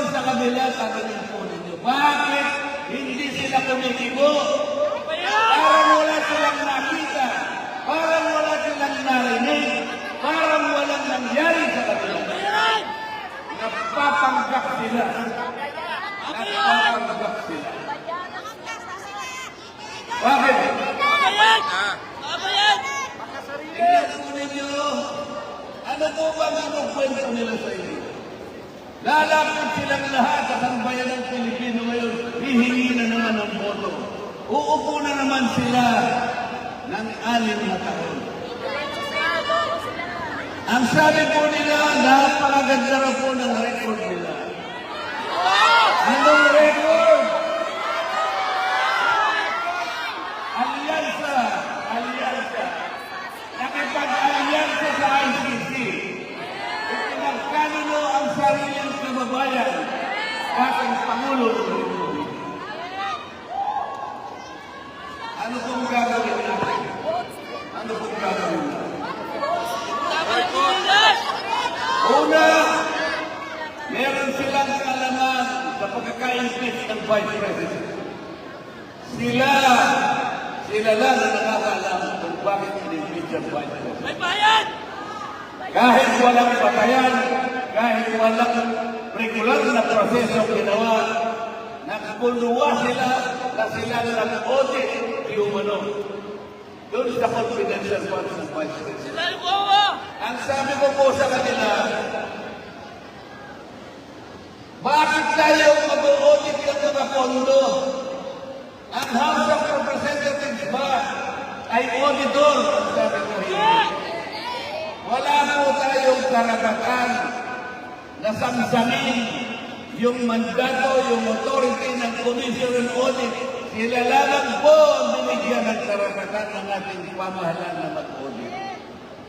doon sa kabila, tatanungin po ninyo, bakit hindi sila kumikibo? Parang wala silang nakita, parang wala silang narinig, parang walang nangyari sa kabila. Napapanggap sila. Napapanggap sila. Bakit? Tingnan po ano po ba ang kwento nila sa inyo? Lalapit silang lahat at ang bayan ng Pilipino ngayon, hihingi na naman ng boto. Uupo na naman sila ng alim na taon. Ang sabi po nila, napakaganda raw po ng record nila. Anong record? Alyansa, alyansa. Nakipag-alyansa sa ICC. Ipinagkanulo ang sariling kababayan. Pangulo ng Republika. Ano pong gagawin natin? Ano pong gagawin natin? Una, meron silang kaalaman sa pagkaka-impeach ng Vice President. Sila, sila lang ang nakakaalam kung bakit in-impeach ang Vice President. Kahit walang patayan, kahit walang regular na proseso ginawa, nakapuluwa sila na sila nag-audit yung ano. Doon sa confidential funds ng Vice President. Ang sabi ko po sa kanila, bakit tayo mag-audit ng mga pondo? Ang House of Representatives ba ay auditor? Sabi ko, hindi. Wala po tayong karapatan na samsamin yung mandato, yung authority ng Commission on Audit. Sila lamang po ang binigyan ng karapatan ng ating pamahalaan na mag-audit.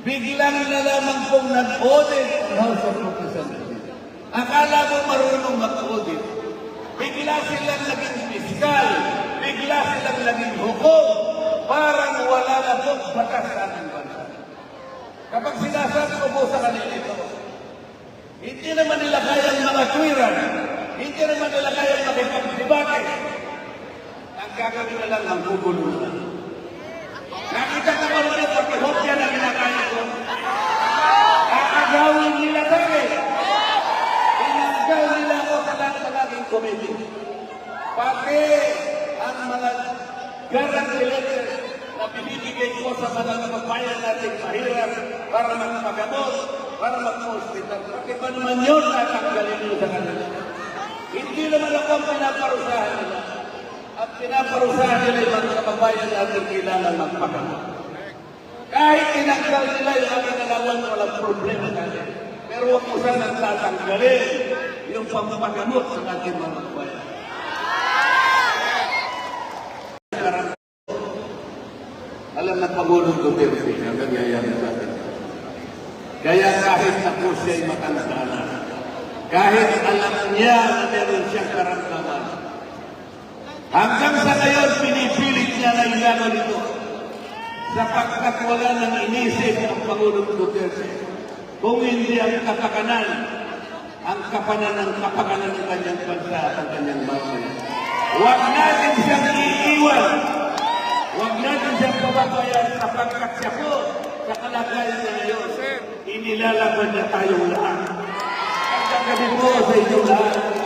Biglang na lamang pong nag-audit ang House of Representatives. Akala mo marunong mag-audit. Bigla silang naging fiskal. Bigla silang naging hukom. Parang wala na pong batas sa ating bansa. Kapag sinasabi ko po sa kanila hindi naman nila kayang mga tuwiran. Hindi naman nila kayang makipagdebate. Ang gagawin na lang ang gugulo na. Nakita ko ba rin pati hopya na kinakaya ko? Aagawin nila tayo. Inagaw nila ako sa lahat ng aking committee. Pati ang mga guarantee letter na binibigay ko sa mga kababayan natin mahirap para magpagamot, para mag-hospital. Bakit ba naman yun tatanggalin nyo sa kanila? Hindi naman ako ang pinaparusahan nila. Ang pinaparusahan nila yung mga kababayan natin kailangan magpagamot. Kahit tinanggal nila yung aking nalawan, walang problema natin. Pero huwag mo sanang tatanggalin yung pampagamot sa ating mga kababayan. Alam na Pangulong Duterte ang nangyayari sa atin. Kaya kahit ako siya'y matanda na, kahit alam niya na meron siyang karamdaman, hanggang sa ngayon pinipilit niya na ilaman ito sapagkat wala nang inisip ang Pangulong Duterte kung hindi ang kapakanan, ang kapanan ng kapakanan ng kanyang bansa at ang kanyang bayan. Huwag natin siyang iiwan. Huwag natin siyang pababayan sapagkat siya po sa kalagayan na ngayon. Inilalaban niya tayong lahat. Cabelosa e Deodara.